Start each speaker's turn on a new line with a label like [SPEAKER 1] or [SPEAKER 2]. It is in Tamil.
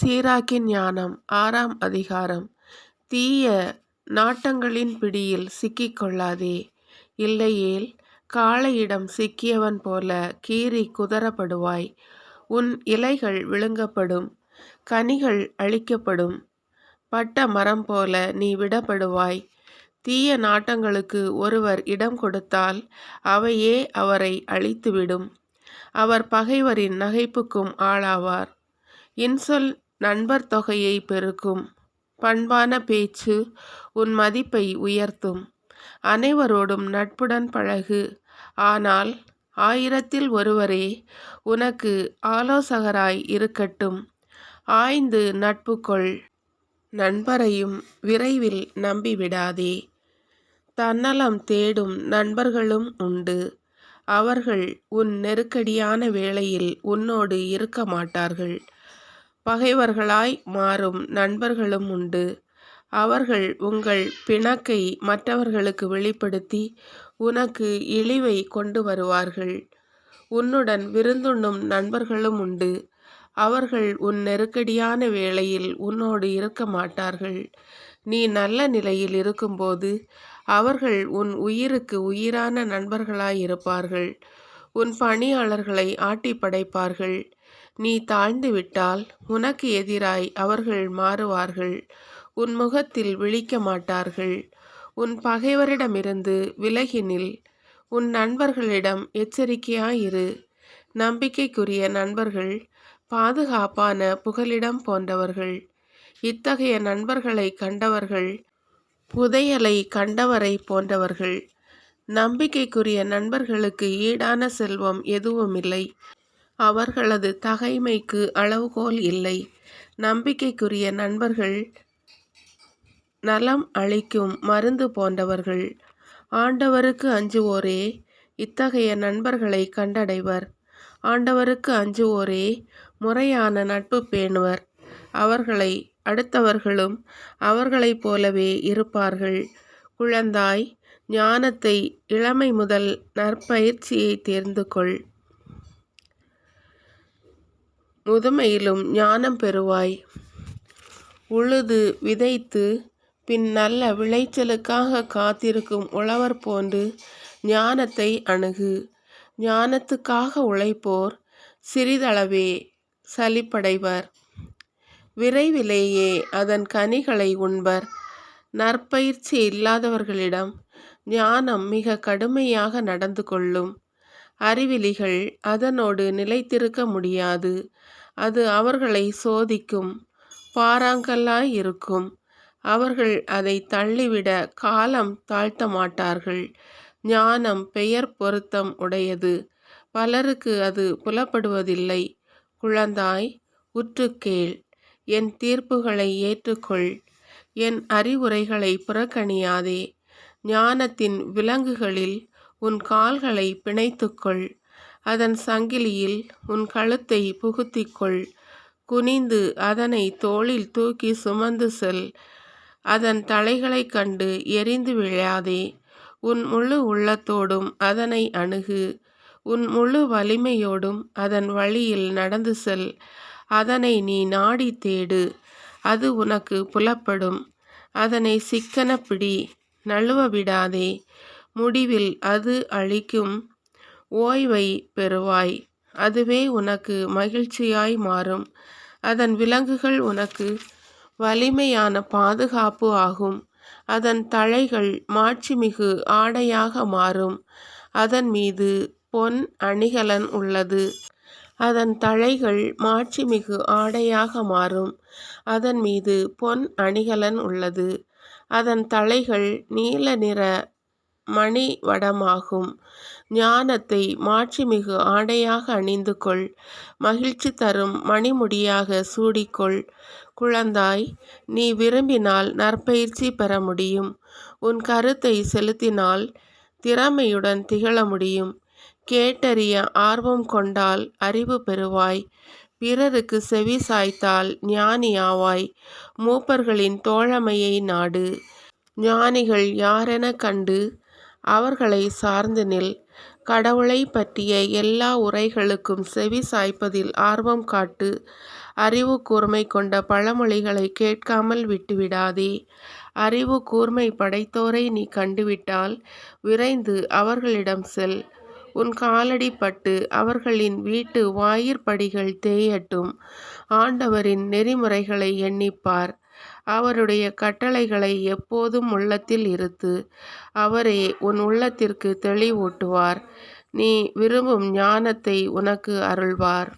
[SPEAKER 1] சீராக்கின் ஞானம் ஆறாம் அதிகாரம். தீய நாட்டங்களின் பிடியில் சிக்கிக் கொள்ளாதே. இல்லையேல் காளையிடம் சிக்கியவன் போல கீறி குதறப்படுவாய். உன் இலைகள் விழுங்கப்படும் கனிகள் அழிக்கப்படும். பட்ட மரம் போல நீ விடப்படுவாய். தீய நாட்டங்களுக்கு ஒருவர் இடம் கொடுத்தால் அவையே அவரை அழித்துவிடும். அவர் பகைவரின் நகைப்புக்கும் ஆளாவார். இன்சொல் நண்பர் தொகையை பெருக்கும். பண்பான பேச்சு உன் மதிப்பை உயர்த்தும். அனைவரோடும் நட்புடன் பழகு. ஆனால் ஆயிரத்தில் ஒருவரே உனக்கு ஆலோசகராய் இருக்கட்டும். ஆய்ந்து நட்பு கொள். நண்பரையும் விரைவில் நம்பிவிடாதே தன்னலம் தேடும் நண்பர்களும் உண்டு. அவர்கள் உன் நெருக்கடியான வேளையில் உன்னோடு இருக்க மாட்டார்கள். பகைவர்களாய் மாறும் நண்பர்களும் உண்டு. அவர்கள் உங்கள் பிணக்கை மற்றவர்களுக்கு வெளிப்படுத்தி உனக்கு இழிவை கொண்டு வருவார்கள். உன்னுடன் விருந்துண்ணும் நண்பர்களும் உண்டு. அவர்கள் உன் நெருக்கடியான வேளையில் உன்னோடு இருக்க மாட்டார்கள். நீ நல்ல நிலையில் இருக்கும்போது அவர்கள் உன் உயிருக்கு உயிரான நண்பர்களாயிருப்பார்கள் உன் பணியாளர்களை ஆட்டி படைப்பார்கள் நீ தாழ்ந்து விட்டால் உனக்கு எதிராய் அவர்கள் மாறுவார்கள். உன் முகத்தில் விழிக்க மாட்டார்கள். உன் பகைவரிடமிருந்து விலகினில் உன் நண்பர்களிடம் எச்சரிக்கையாயிரு. நம்பிக்கைக்குரிய நண்பர்கள் பாதுகாப்பான புகலிடம் போன்றவர்கள். இத்தகைய நண்பர்களை கண்டவர்கள் புதையலை கண்டவரை போன்றவர்கள். நம்பிக்கைக்குரிய நண்பர்களுக்கு ஈடான செல்வம் எதுவுமில்லை. அவர்களது தகைமைக்கு அளவுகோல் இல்லை. நம்பிக்கைக்குரிய நண்பர்கள் நலம் அளிக்கும் மருந்து போன்றவர்கள். ஆண்டவருக்கு அஞ்சுவோரே இத்தகைய நண்பர்களை கண்டடைவர். ஆண்டவருக்கு அஞ்சுவோரே முறையான நட்பு பேணுவர். அவர்களை அடுத்தவர்களும் அவர்களைப் போலவே இருப்பார்கள். குழந்தாய் ஞானத்தை இளமை முதல் நற்பயிற்சியை தேர்ந்து கொள் முதுமையிலும் ஞானம் பெறுவாய். உழுது விதைத்து பின் நல்ல விளைச்சலுக்காக காத்திருக்கும் உழவர் போன்று ஞானத்தை அணுகு. ஞானத்துக்காக உழைப்போர் சிறிதளவே சலிப்படைவர். விரைவிலேயே அதன் கனிகளை உண்பர். நற்பயிற்சி இல்லாதவர்களிடம் ஞானம் மிக கடுமையாக நடந்து கொள்ளும். அறிவிலிகள் அதனோடு நிலைத்திருக்க முடியாது. அது அவர்களை சோதிக்கும் பாறாங்கல்லாய் இருக்கும் அவர்கள் அதை தள்ளிவிட காலம் தாழ்த்த மாட்டார்கள் ஞானம் பெயர் பொருத்தம் உடையது. பலருக்கு அது புலப்படுவதில்லை. குழந்தாய் உற்று கேள் என் தீர்ப்புகளை ஏற்றுக்கொள். என் அறிவுரைகளை புறக்கணியாதே. ஞானத்தின் விலங்குகளில் உன் கால்களை பிணைத்துக்கொள். அதன் சங்கிலியில் உன் கழுத்தை புகுத்திக்கொள். குனிந்து அதனை தோளில் தூக்கி சுமந்து செல். அதன் தலைகளைக் கண்டு எரிந்து விழாதே. உன் முழு உள்ளத்தோடும் அதனை அணுகு. உன் முழு வலிமையோடும் அதன் வழியில் நடந்து செல். அதனை நீ நாடி தேடு. அது உனக்கு புலப்படும். அதனை சிக்கன பிடி நழுவ விடாதே. முடிவில் அது அளிக்கும் ஓய்வை பெறுவாய். அதுவே உனக்கு மகிழ்ச்சியாய் மாறும். அதன் விலங்குகள் உனக்கு வலிமையான பாதுகாப்பு ஆகும். அதன் தழைகள் மாட்சிமிகு ஆடையாக மாறும். அதன் மீது பொன் அணிகலன் உள்ளது. அதன் தழைகள் மாட்சிமிகு ஆடையாக மாறும். அதன் மீது பொன் அணிகலன் உள்ளது. அதன் தழைகள் நீல நிற மணி வடமாகும் ஞானத்தை மாட்சிமிகு ஆடையாக அணிந்து கொள் மகிழ்ச்சி தரும் மணிமுடியாக சூடிக்கொள். குழந்தாய் நீ விரும்பினால் நற்பயிற்சி பெற முடியும். உன் கருத்தை செலுத்தினால் திறமையுடன் திகழ முடியும். கேட்டறிய ஆர்வம் கொண்டால் அறிவு பெறுவாய். பிறருக்கு செவி சாய்த்தால் ஞானியாவாய் மூப்பர்களின் தோழமையை நாடு. ஞானிகள் யாரென கண்டு அவர்களை சார்ந்து நில் கடவுளை பற்றிய எல்லா உரைகளுக்கும் செவி சாய்ப்பதில் ஆர்வம் காட்டு அறிவு கூர்மை கொண்ட பழமொழிகளை கேட்காமல் விட்டுவிடாதே. அறிவு கூர்மை படைத்தோரை நீ கண்டுவிட்டால் விரைந்து அவர்களிடம் செல். உன் காலடி பட்டு அவர்களின் வீட்டு வாயிற்படிகள் தேயட்டும். ஆண்டவரின் நெறிமுறைகளை எண்ணிப்பார். அவருடைய கட்டளைகளை எப்போதும் உள்ளத்தில் இருத்து. அவரே உன் உள்ளத்திற்கு தெளிவூட்டுவார். நீ விரும்பும் ஞானத்தை உனக்கு அருள்வார்.